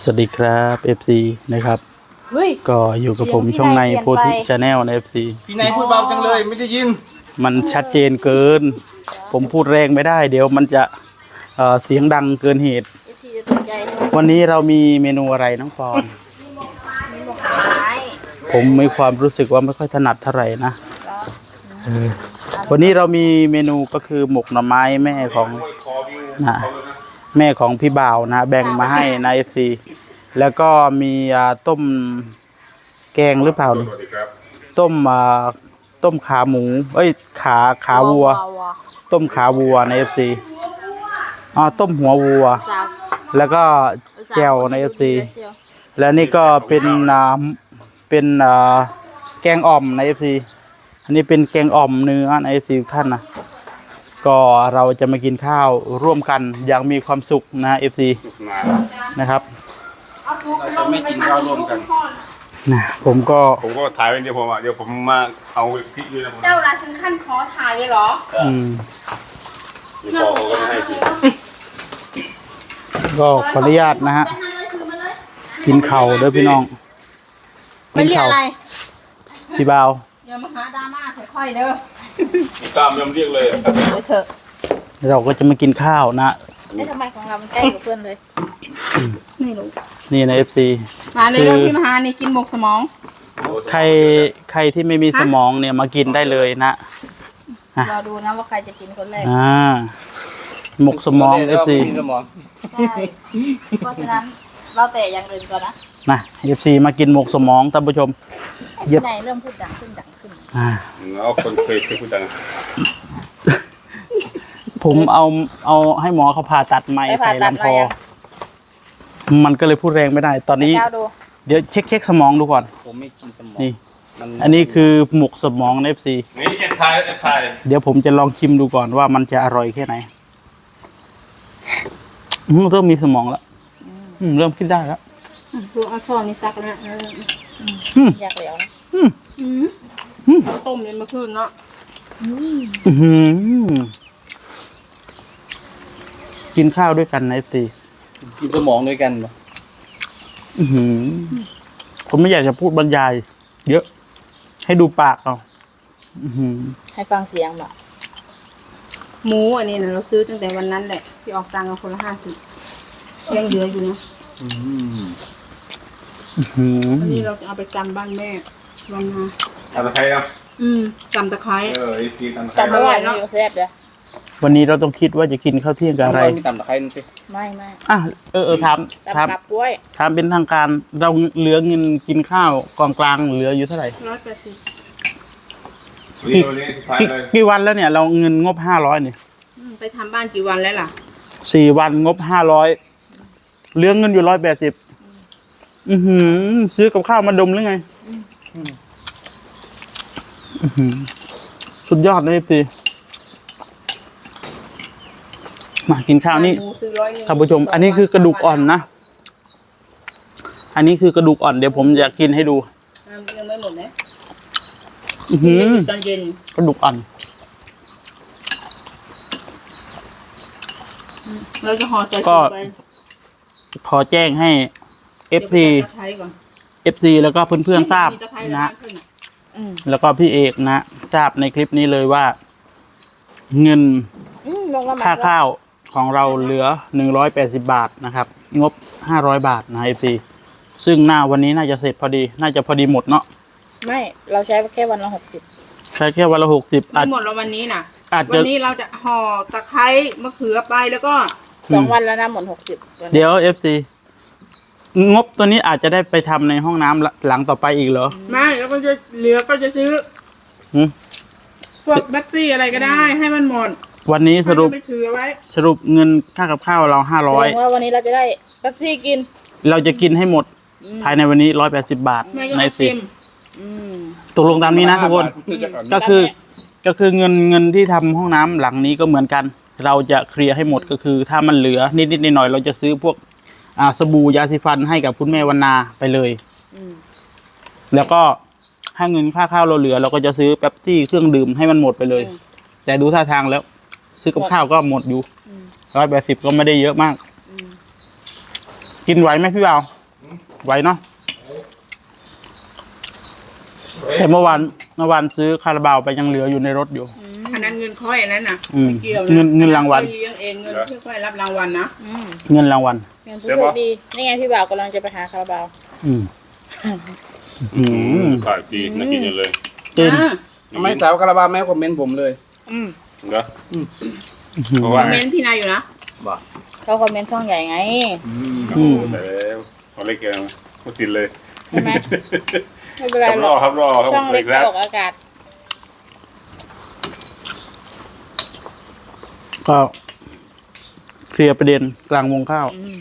สวัสดีครับ FC นะครับ เฮ้ย ก็อยู่กับผมเสียงพี่ช่องในนายเปลี่ยนโพธิไปชาแนลใน FC พี่นายพูดเบาจังเลยไม่ได้ยิน มันชัดเจนเกิน ผมพูดแรงไม่ได้ เดี๋ยวมันจะเอ่อเสียงดังเกินเหตุ เอฟซีจะตกใจใช่ไหมวันนี้เรามีเมนูอะไรน้องปอน มีหมกไม้ผมมีความรู้สึกว่าไม่ค่อยถนัดเท่าไหร่นะแล้วเออวันนี้เรามีเมนูก็คือหมกหน่อไม้แม่ของนะ แม่ของพี่บ่าวนะ แบ่งมาให้ใน FC แล้วก็มีอ่าต้มแกงหรือเปล่านี่ต้มอ่าต้มขาหมู เอ้ย ขาขาวัว ต้มขาวัวใน FC อ๋อต้มหัววัว สาวแล้วก็แจ่วใน FC และนี่ก็เป็นอ่าเป็นอ่าแกงอ่อมใน FC อันนี้เป็นแกงอ่อมเนื้อใน FC ทุกท่านนะ ก็เราจะมากินข้าวร่วมกันอย่างมีความสุขนะ FC นะครับเราจะไม่กินข้าวร่วมกัน นะผมก็ผมก็ถ่ายไว้เดียวผมอะเดี๋ยวผมมาเอาพริกด้วยนะผมเจ้าราถึงขั้นขอถ่ายเลยเหรออืมมีพอเขาก็ไม่ให้กินก็ขออนุญาตนะฮะกินเข่าวเด้อพี่น้องไม่เรียกอะไรพี่บ่าว อย่ามาหาดราม่าค่อยๆเด้อตามยอมเรียกเลยอะเดี๋ยวเถอะเราก็จะมากินข้าวนะเอ๊ะทำไมของเรามันใกล้กับเพื่อนเลย นี่ลูกนี่ใน FC มาเลยคือเรื่องพี่มหานี่กินหมกสมอง ใครใครที่ไม่มีสมองเนี่ยมากินได้เลยนะ อะ เราดูนะว่าใครจะกินคนแรก อ่า หมกสมอง FC สมองใช่ เพราะฉะนั้นเราแต่อย่างอื่นก่อนนะ นะ FC มากินหมกสมองท่านผู้ชมเย็บที่ไหนเริ่มพูดดังขึ้นดังขึ้นอ่า เอาคนเคยเคยพูดดังผมเอาเอาให้หมอเขาผ่าตัดไม้ไปผ่าใส่ตัดลำคมาอยังมันก็เลยพูดแรงไม่ได้ ตอนนี้ เจ้าดูเดี๋ยวเช็คเช็คสมองดูก่อน ผมไม่กินสมองนี่ มันอันนี้คือหมกสมองใน FC นี่แอบถ่ายแอบถ่ายเดี๋ยวผมจะลองชิมดูก่อนว่ามันจะอร่อยแค่ไหนอืมเริ่มมีสมองแล้วอืมเริ่มคิดได้แล้ว ลูกเอาช้อนนี่ตักนะเอออยากเหลียวนะอืมอืมอืมเอาต้มเนี่ยเมื่อคืนเนาะอื้อหือกินข้าวด้วยกันนะสิกินสมองด้วยกันเหรออื้อหือผมไม่อยากจะพูดบรรยาย เยอะ ให้ดูปากเอาอื้อหือ ให้ฟังเสียงแบบหมูอันนี้นะเราซื้อตั้งแต่วันนั้นแหละที่ออกตังค์กันคนละห้าสิบยังเหลืออยู่นะอืม อื้อหืออันนี้เราจะเอาไปกำบ้านแม่วันนาทำตะไคร้นะอืมกำตะไคร้เออไอ้กินทำตะไคจำไม่ร้ไหวนะอยู่แซ่บเลยวันนี้เราต้องคิดว่าจะกินข้าวเที่ยงกับอะไรมีตำตะไคร้นี่สิไม่ไม่อะเออเออถามถามตำกับกล้วยถามเป็นทางการเราเหลือเงินกินข้าวกองกลางเหลืออยู่เท่าไหร่ร้อยแปดสิบนี่ตัวนี้ถ่ายกี่เลยกี่วันแล้วเนี่ย เราเงินงบห้าร้อยเนี่ยอืมไปทำบ้านกี่วันแล้วล่ะสี่วันงบห้าร้อยเหลือเงินอยู่ร้อยแปดสิบ อือหือ ซื้อกับข้าวมาดมหรือไงอื้อหือ สุดยอดเลยพี่มากินข้าวนี่หมูซื้อร้อยหนึ่งท่านผู้ชม อันนี้คือกระดูกอ่อนนะ อันนี้คือกระดูกอ่อนเดี๋ยวผมจะกินให้ดู ยังไม่หมดนะอือหือ ตอนเย็นกระดูกอ่อน เราจะห่อใส่ก็ถุงไป ขอแจ้งให้ FC เดี๋ยวไปตะไคร้ก่อน FC แล้วก็เพื่อนๆทราบมีตะไคร้นะร้านขึ้นอืมแล้วก็พี่เอกนะ ทราบในคลิปนี้เลยว่า เงินอืมลงละหมาค่าดข้าวของเราเหลือหนึ่งร้อยแปดสิบาทนะครับ งบห้าร้อยบาทนะไอซีซึ่งหน้าวันนี้น่าจะเสร็จพอดี น่าจะพอดีหมดเนาะไม่ เราใช้แค่วันละหกสิบใช้แค่วันละหกสิบไม่อาจ หมดแล้ววันนี้น่ะ อาจวัจะนนี้เราจะห่อตะไคร้มะเขือไปแล้วก็สองวันแล้วนะหมดหกสิบเดี๋ยวเอฟซี งบตัวนี้อาจจะได้ไปทำในห้องน้ำละหลังต่อไปอีกเหรอไม่แล้วก็จะเหลือก็จะซื้อหืมพวกแบตซี่อะไรก็ได้ ให้มันหมดวันนี้สรุปให้มันไปถือเอาไว้สรุปเงินค่ากับข้าวเราห้าแสร้อดยงว่าวันนี้เราจะได้แป๊บซี่กิน เราจะกินให้หมดอืม ภายในวันนี้ร้อยแปดสิบาทไม่ก็ในต้องสิชิมอืม ตกลงตามนี้นะทุกคน ก็คือก็คือเงินเงินที่ทำห้องน้ำหลังนี้ก็เหมือนกัน เราจะเคลียร์ให้หมดก็คือ ถ้ามันเหลือนิดนิดๆหน่อยๆเราจะซื้อพวก อ่าสบู่ยาสีฟันให้กับคุณแม่วันนาไปเลย อืมแล้วก็ถ้าเงินค่าข้าวเราเหลือ เราก็จะซื้อแป๊บซี่เครื่องดื่มให้มันหมดไปเลย แต่ดูท่าทางแล้ว ซื้อกับข้าวก็หมดอยู่อืมร้อยแปดสิบก็ไม่ได้เยอะมาก อืมกินไหวไหมพี่บ่าวไหวเนาะแต่เมื่อวานเมื่อวานซื้อคาราบาวไปยังเหลืออยู่ในรถอยู่อั นนั้นเงินค่อยอันนั้นน่ะอืมไม่เกี่ยวะเงินเงินรางวัล ค่อยเลี้ยงเองเงินที่ค่อยรับรางวัลนะอืมเงินรางวัล เงินผู้โชคดีนี่ไงพี่บ่าวกำลังจะไปหาคาราบาว อืมอืมขายฟรีน่ากินจังเลยจริงอ่าทำไมสาวคาราบาวไม่คอมเมนต์ผมเลยอืมเหรออืมเพราะคว่าอมเมนต์พี่นายอยู่นะบอกเขาคอมเมนต์ช่องใหญ่ไงโอ้โหแต่แล้วเอาเล็กแกงก็สินเลย ใช่ไหมไม่เป็นไรครับหรรออกครับรอครับช่องเล็กคไม่รับออกอากาศ ก็เคลียร์ประเด็นกลางวงข้าวอืม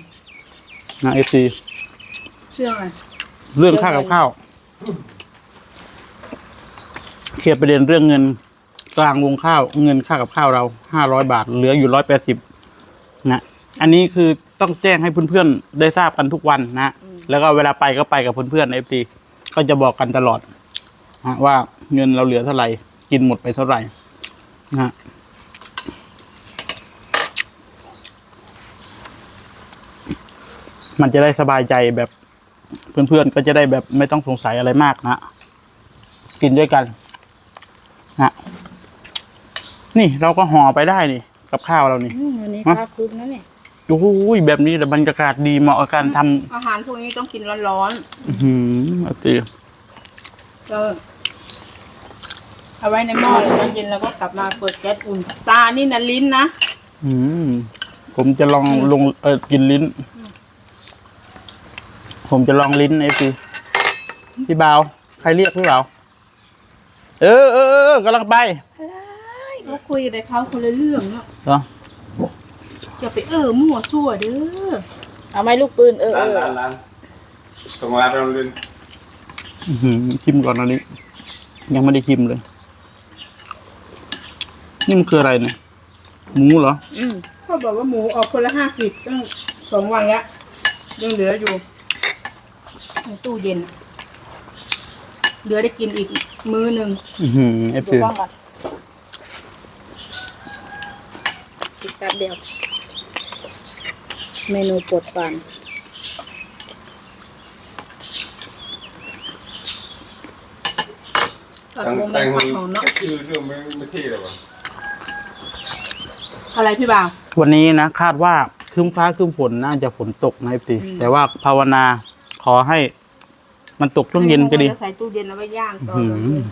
นะเอฟซีเชื่อไหมเรื่องค่ากับข้าวเคลียร์ประเด็นเรื่องเงิน กลางวงข้าว เงินค่ากับข้าวเราห้าร้อยบาท เหลืออยู่ร้อยแปดสิบนะอันนี้คือต้องแจ้งให้เพื่อนๆได้ทราบกันทุกวันนะแล้วก็เวลาไปก็ไปกับเพื่อนๆเอฟซีก็จะบอกกันตลอดนะว่าเงินเราเหลือเท่าไหร่ กินหมดไปเท่าไหร่นะ มันจะได้สบายใจแบบเพื่อนๆก็จะได้แบบไม่ต้องสงสัยอะไรมากนะ กินด้วยกันนะนี่เราก็ห่อไปได้นี่ กับข้าวเรานี่อืมวันนี้ฮะฟ้าครึ้มนะเนี่ยโอ้โหแบบนี้แต่บรรยากาศดีเหมาะกับการทำอาหารพวกนี้ต้องกินร้อนอื้อหือเอาตีๆก็เอาไว้ในหม้อเลยตอนเย็นแล้วก็กลับมาเปิดแก๊สอุ่น ตานี่นะลิ้นนะ อืมผมจะลองลงเออกินลิ้น ผมจะลองลิ้นไอ้พี่พี่บ่าว ใครเรียกพี่บ่าว เออเออเออกำลังไปเขาคุยกับแต่เขาคนละเรื่องเนาะเหรออย่าไปเออมั่วซั่วเด้อเอาไหมลูกปืนเออเอร้านอร้านร้านส่งร้านไปโรงเรียนอื้อหือชิมก่อนอันนี้ ยังไม่ได้ชิมเลย นี่มันคืออะไรเนี่ย หมูเหรอ อืมเขาบอกว่าหมูออกคนละห้าสิบตั้งสองวันแล้วยังเหลืออยู่ ในตู้เย็นเหลือได้กินอีกมื้อหนึ่งอือหือเอฟดูซีกล้องก่อนติดตามเดียว เมนูปวดฟันตัดตั้งวงแมแต่งงผักหอมเนาะคือเรื่องไม่ไม่เท่หรอกวะอะไรพี่บ่าว วันนี้นะคาดว่าครึ้มฟ้าครึ้มฝนน่าจะฝนตกนะเอฟซีอืม แต่ว่าภาวนา ขอให้ มันตกช่วงเย็นก็ดีจะใส่ตู้เย็นเอาไว้ย่างต่ออืเลยม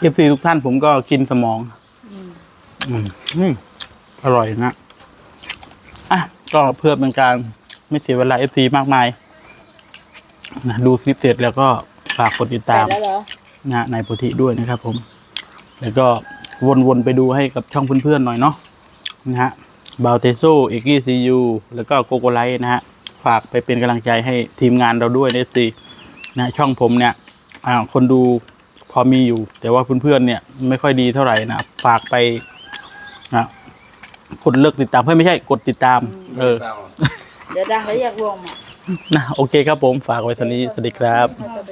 เอฟซีทุกท่านผมก็กินสมองอืมอืมอืมอร่อยนะอะก็เพื่อเป็นการไม่เสียเวลาเอฟซีมากมายนะดูคลิปเสร็จแล้วก็ฝากกดติดแปตาดมแล้วเหรอนะในโพธิด้วยนะครับ ผม แล้วก็วนๆไปดูให้กับช่องเพื่อนๆหน่อยเนาะนะฮะบาเตโซเอกกี้ซียูแล้วก็โกโกไลท์นะฮะ ฝากไปเป็นกำลังใจให้ทีมงานเราด้วยเอฟซีนะช่องผมเนี่ยอ่าคนดูพอมีอยู่ แต่ว่าเพื่อนๆเนี่ยไม่ค่อยดีเท่าไหร่นะฝากไปนะกดเลิกติดตามเพื่อไม่ใช่กดติดตาม เออ เดี๋ยวดังแล้วอยากรวมอะนะโอเคครับผมฝากไว้เท่านี้สวัสดีครับเอาไป